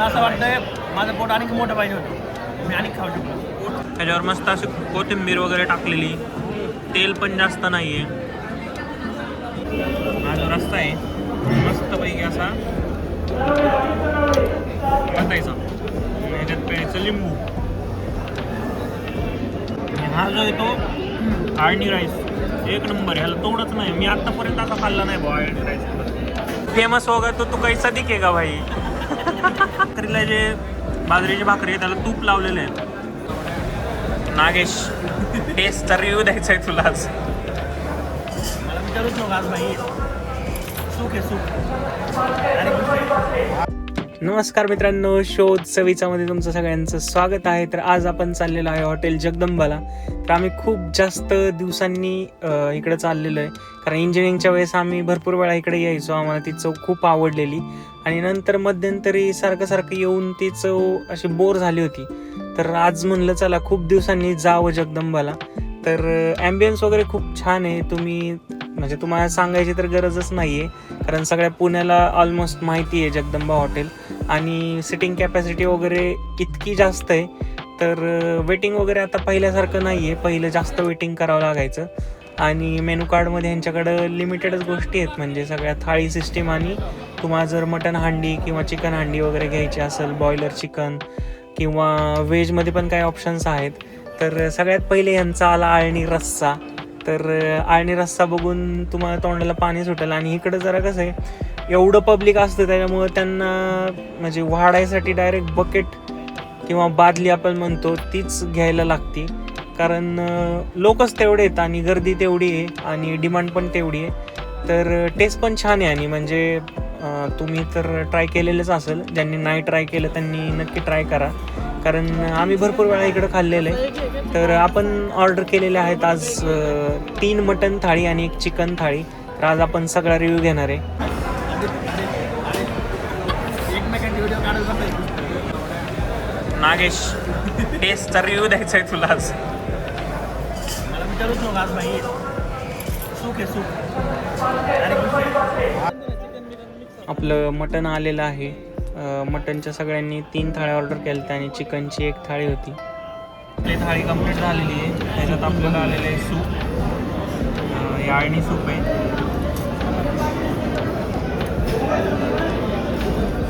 असं वाटतंय माझं पोट आणखी मोठं पाहिजे होतं. मी आणखी खाऊ शकतो त्याच्यावर मस्त अशी कोथिंबीर वगैरे टाकलेली. तेल पण जास्त नाही आहे माझा रस्ता आहे. मस्तपैकी असा बसायचा ह्याच्यात प्यायचं लिंबू. आणि हा जो येतो आळणी राईस. एक नंबर आहे. ह्याला तोडच नाही. मी आत्तापर्यंत असा खाल्ला नाही भाऊ आळणी राईस. फेमस होगा तो तू कैसा सदिक का भाई? भाकरीला जे बाजरीची भाकरी आहे त्याला तूप लावलेलं आहे नागेश टेस्टचा रिव्ह्यू द्यायचा आहे तुला आज. मला विचारूच नको आज भाई सुख आहे सुख. नमस्कार मित्रांनो शोध चवीचामध्ये तुमचं सगळ्यांचं स्वागत आहे. तर आज आपण चाललेलो आहे हॉटेल जगदंबाला. तर आम्ही खूप जास्त दिवसांनी इकडं चाललेलो आहे. कारण इंजिनिअरिंगच्या वेळेस आम्ही भरपूर वेळा इकडे यायचो. आम्हाला ती चव खूप आवडलेली. आणि नंतर मध्यंतरी सारखं सारखं येऊन ती चव अशी बोर झाली होती. तर आज म्हणलं चला खूप दिवसांनी जावं जगदंबाला. तर ॲम्बियन्स वगैरे खूप छान आहे. तुम्ही म्हणजे तुम्हाला सांगायची तर गरजच नाही आहे कारण सगळ्या पुण्याला ऑलमोस्ट माहिती आहे जगदंबा हॉटेल आणि सिटिंग कॅपॅसिटी वगैरे इतकी जास्त आहे. तर वेटिंग वगैरे आता पहिल्यासारखं नाही आहे पहिलं जास्त वेटिंग करावं लागायचं. आणि मेनू कार्डमध्ये यांच्याकडं लिमिटेडच गोष्टी आहेत. म्हणजे सगळ्या थाळी सिस्टीम आणि तुम्हाला जर मटन हांडी किंवा चिकन हांडी वगैरे घ्यायची असेल बॉयलर चिकन किंवा व्हेजमध्ये पण काही ऑप्शन्स आहेत. तर सगळ्यात पहिले यांचा आला आळणी रस्सा. तर आळणी रस्ता बघून तुम्हाला तोंडाला पाणी सुटेल. आणि इकडं जरा कसं आहे एवढं पब्लिक असतं त्याच्यामुळं त्यांना म्हणजे वाढायसाठी डायरेक्ट बकेट किंवा बादली आपण म्हणतो तीच घ्यायला लागती. कारण लोकच तेवढे आहेत आणि गर्दी तेवढी आहे आणि डिमांड पण तेवढी आहे. तर टेस्ट पण छान आहे आणि म्हणजे तुम्ही तर ट्राय केलेलंच असेल. ज्यांनी नाही ट्राय केलं त्यांनी नक्की ट्राय करा. कारण आम्ही भरपूर वेळा इकडं खाल्लेलं आहे. तर आपण ऑर्डर केलेले आहेत आज तीन मटन थाळी आणि एक चिकन थाळी. तर आज आपण सगळा रिव्ह्यू घेणार आहे. नागेश टेस्टचा रिव्ह्यू द्यायचा आहे तुला आज. आपलं मटण आलेलं आहे. मटनच्या सगळ्यांनी तीन थाळ्या ऑर्डर केल्या होत्या आणि चिकनची एक थाळी होती. आपली थाळी कंप्लीट झालेली आहे. त्याच्यात आपल्याला आलेलं आहे सूप याळणी सूप आहे.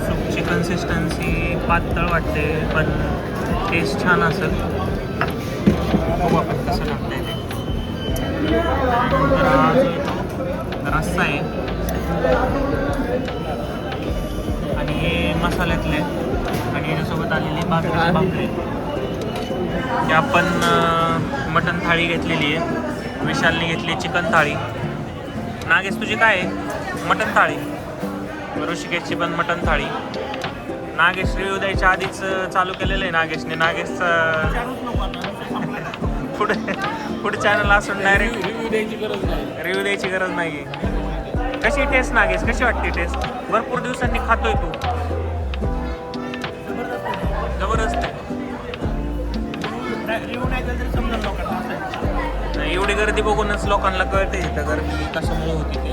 सूपची कन्सिस्टन्सी पातळ वाटते पण टेस्ट छान असेल. खूप आपण कसं लागतंय ते त्यानंतर हा रस्सा आहे मसाल्यातले आणि याच्यासोबत आलेली बाजरीची भाकरी. ते आपण अं, मटण थाळी घेतलेली आहे. विशालने घेतली चिकन थाळी. नागेश तुझी काय आहे? मटण थाळी. ऋषिकेशची पण मटण थाळी. नागेश रिव्ह्यू द्यायच्या आधीच चालू केलेलं आहे नागेशने. नागेशचं संपलं. पुढे पुढे चॅनल असून डायरेक्ट रिव्ह्यू द्यायची गरज नाही. रिव्ह्यू द्यायची गरज नाही कशी टेस्ट नागेश? कशी वाटते टेस्ट भरपूर दिवसांनी खातोय तू. नाही दिला तरी समजा लोकांना असं आहे. नाही, एवढी गर्दी बघूनच लोकांना कळते इथं गर्दी कशामुळे होती ते.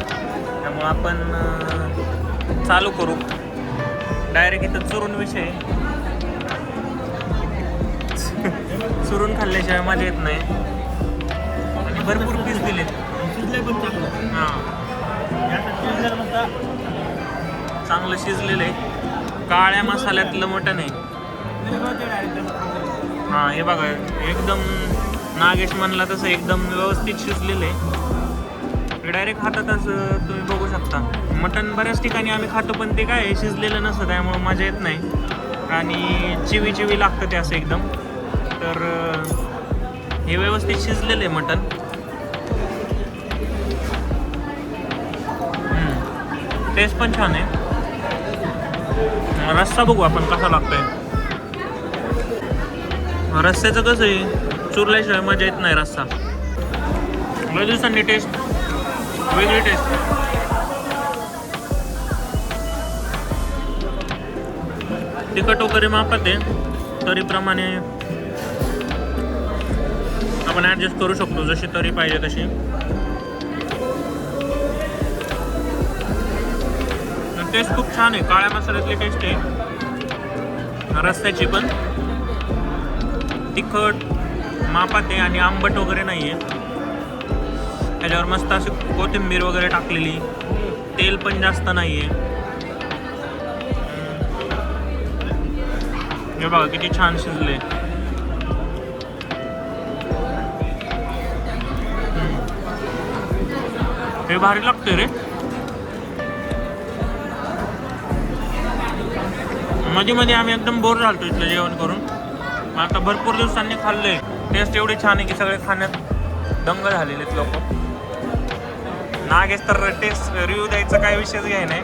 त्यामुळं आपण अं, चालू करू. डायरेक्ट इथं चुरून विषय चुरून खाल्ल्याशिवाय मजा येत नाही. आणि भरपूर पीस दिलेत. शिजलंय पण चांगलं. हां. याचं शिजलं म्हणता चांगलं शिजलेलं आहे. काळ्या मसाल्यातलं मटण आहे. हां हे बघा एकदम नागेश म्हणला तसं एकदम व्यवस्थित शिजलेलं आहे. डायरेक्ट हातातच अं, तुम्ही बघू शकता. मटण बऱ्याच ठिकाणी आम्ही खातो पण ते काय शिजलेलं नसतं त्यामुळं मजा येत नाही. आणि चिवी चिवी लागतं ते असं एकदम. तर हे व्यवस्थित शिजलेलं आहे मटण. टेस्ट पण छान आहे. रस्सा बघू आपण कसा लागतोय. रस्त्याचं कसं आहे? चुरल्याशिवाय मजा येत नाही रस्ता. लय दिवसांनी टेस्ट वेगळी टेस्ट तिखट वगैरे मापात आहे. तरीप्रमाणे आपण ॲडजस्ट करू शकतो जशी तरी पाहिजे तशी. टेस्ट खूप छान आहे. काळ्या मसाल्यातली टेस्ट आहे. रस्त्याची पण. तिखट मापात आहे आणि आंबट वगैरे नाही आहे त्याच्यावर मस्त अशी कोथिंबीर वगैरे टाकलेली. तेल पण जास्त नाही आहे हे बघा किती छान शिजले. हे भारी लागते रे. मध्ये मध्ये आम्ही एकदम बोर झालतो इथलं जेवण करून. मग आता भरपूर दिवसांनी खाल्लंय. टेस्ट एवढी छान आहे की सगळे खाण्यात दंग झालेले आहेत लोक. नागेश तर टेस्ट रिव्ह्यू द्यायचा काय विषयच घ्याय नाही.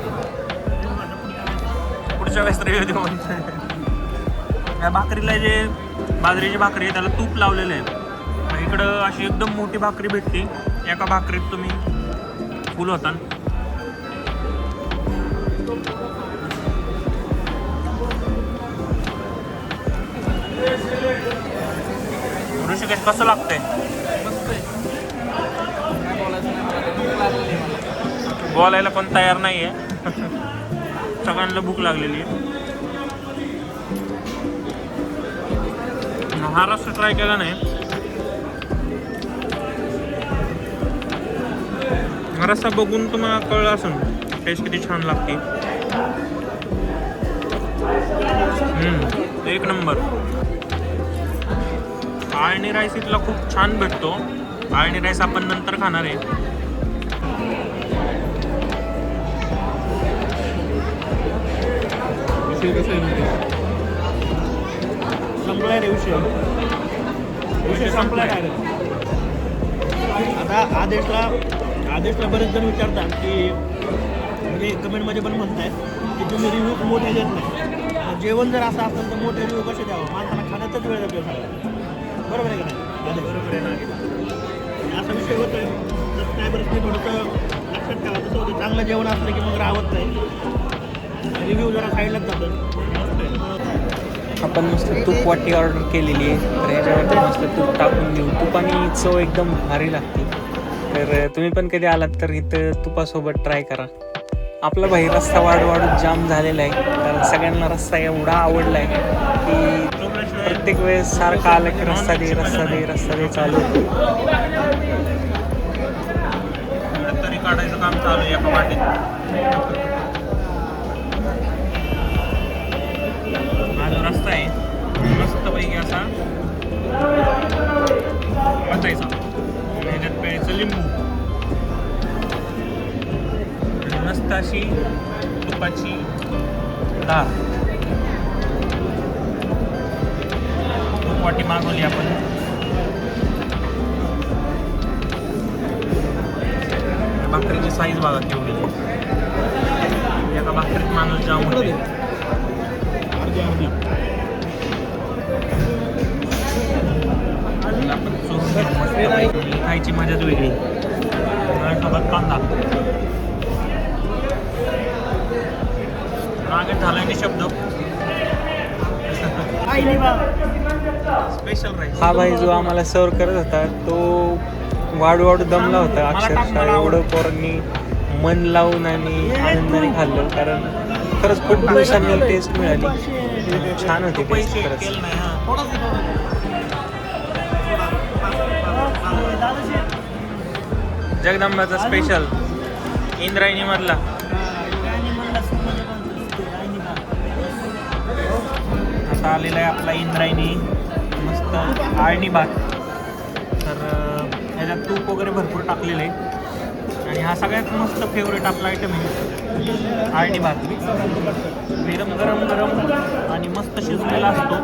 पुढच्या वेळेस रिव्ह्यू देऊ या भाकरीला जे बाजरीची भाकरी आहे त्याला तूप लावलेलं आहे. इकडं अशी एकदम मोठी भाकरी भेटते. एका भाकरीत तुम्ही फुल होता ऋषिकेश कसं लागतंय? बोलायला पण तयार नाही आहे सगळ्यांना भूक लागलेली आहे. हा रस्ता ट्राय केला नाही. हा रस्ता बघून तुम्हाला कळलं असून टेस्ट किती छान लागते. एक नंबर आळणी राईस इथला खूप छान भेटतो. आळणी राईस आपण नंतर खाणार आहे. संपलाय रे विषय विषय संपलाय. काय आता आदेशला आदेशला बरेच जण विचारतात की म्हणजे कमेंटमध्ये पण म्हणताय की तुम्ही रिव्ह्यू मोठे देत नाही. जेवण जर असं असेल तर मोठे रिव्ह्यू कसे द्यावं? माणसाला खाण्यातच वेळ जातो बरोबर आहे का नाही? आदेश बरोबर आहे असा विषय होतोय सबस्क्रायबर्सनी थोडंसं लक्षात ठेवा. तसं होतं चांगलं जेवण असलं की मग राहत नाही. रिव्ह्यू जरा साईडलाच जातं. आपण मस्त तूप वाटी ऑर्डर केलेली आहे. तर ह्याच्यावरती मस्त तूप टाकून घेऊ तुपानी चव एकदम भारी लागते. तर तुम्ही पण कधी आलात तर इथं तुपासोबत ट्राय करा. आपला भाई रस्ता वाढ वाढून जाम झालेला आहे. कारण सगळ्यांना रस्ता एवढा आवडला आहे की प्रत्येक वेळेस सारखा आला की रस्ता दे रस्ता दे रस्ता दे चालू. तरी काढायचं काम चालू आहे एका वाटेत. हा जो रस्ता आहे. मस्तपैकी असा. वाचायचा मेहनत प्यायचं लिंबू. आणि मस्त अशी तुपाची डाळ वाटी मागवली आपण. भाकरीची साईज बघा केवढी एका भाकरीत माणूस जाम. खायची मजाच वेगळी. सोबत कांदा. मागे झालाय की शब्द. हा भाई जो आम्हाला सर्व करत होता तो वाढू वाढू दमला होता. अक्षरशः एवढं पोरांनी मन लावून आणि आनंदाने खाल्लं कारण खरंच खूप दिवसांनी टेस्ट मिळाली. छान होती टेस्ट खरंच. जगदंबाचा स्पेशल इंद्रायणी आता आलेला आहे आपला इंद्रायणी मस्त आळणी भात तर ह्याच्यात तूप वगैरे भरपूर टाकलेलं आहे. आणि हा सगळ्यात मस्त फेवरेट आपला आयटम आहे. आळणी भात गरम गरम गरम आणि मस्त शिजलेला असतो.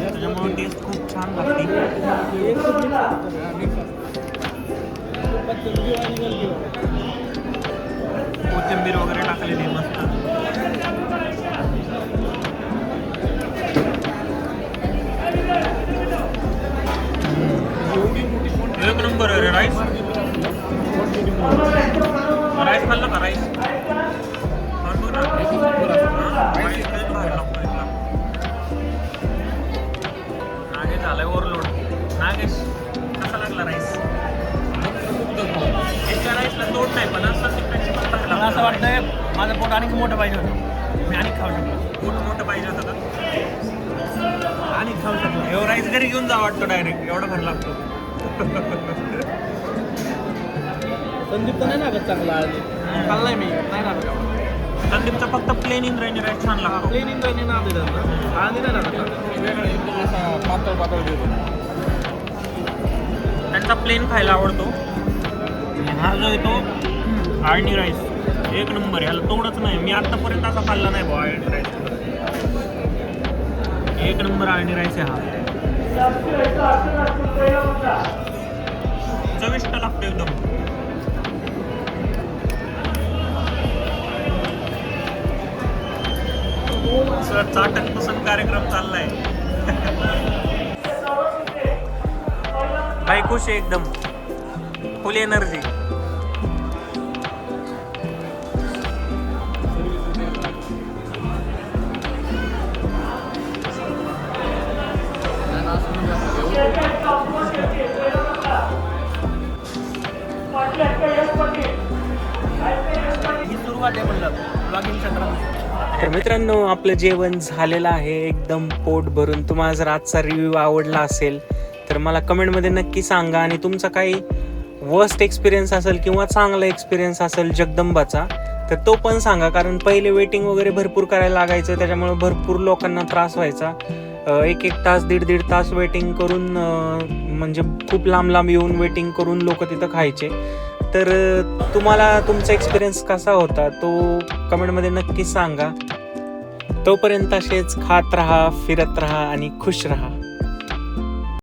त्याच्यामुळे टेस्ट खूप छान लागते. कोथिंबीर वगैरे टाकलेली आहे मस्त. एक नंबर आहे रे राईस राईस खाल्लं का राईस. नागेश झालाय ओव्हरलोड नागेश कसा लागला राईस एका राईसला तोड नाही पण असं तिकडची पण मला असं. वाटतंय माझं पोट आणखी मोठं पाहिजे होतं. मी आणखी खाऊ शकतो पोट मोठं पाहिजे होतं का? एवढा राईस घरी घेऊन जा वाटतो डायरेक्ट एवढा भर लागतो. संदीप तर नाही लागत चांगला आळणी. खाल्लाय मी. नाही लागत. संदीपचा फक्त प्लेन इंद्रायणी राईस छान लागतो. प्लेन इंद्रायणी नाव आहे त्यांना आळणी नाही लागत. असा पातळ पातळ देतो. त्यांचा प्लेन खायला आवडतो. हा जो येतो आळणी राईस एक नंबर याला तोडच नाही. मी आतापर्यंत असा खाल्ला नाही भाऊ आळणी राईस एक नंबर आळणी राईस आहे हा. चविष्ट लागतो एकदम. सर चाटक पसंत कार्यक्रम चाललाय. भाई आहे एकदम. फुल एनर्जी म्हणलं. ब्लॉगिंग तर मित्रांनो आपलं जेवण झालेलं आहे. एकदम पोट भरून. तुम्हाला जर आजचा रिव्ह्यू आवडला असेल तर मला कमेंटमध्ये नक्की सांगा. आणि तुमचा काही वर्स्ट एक्सपिरियन्स असेल किंवा चांगला एक्सपिरियन्स असेल जगदंबाचा तर तो पण सांगा. कारण पहिले वेटिंग वगैरे भरपूर करायला लागायचं. त्याच्यामुळे भरपूर लोकांना त्रास व्हायचा. एक एक तास दीड दीड तास वेटिंग करून म्हणजे खूप लांब लांब येऊन वेटिंग करून लोक तिथं खायचे. तर तुम्हाला तुमचा एक्सपिरियन्स कसा होता? तो कमेंटमध्ये नक्की सांगा. तोपर्यंत असेच खात राहा फिरत राहा आणि खुश राहा.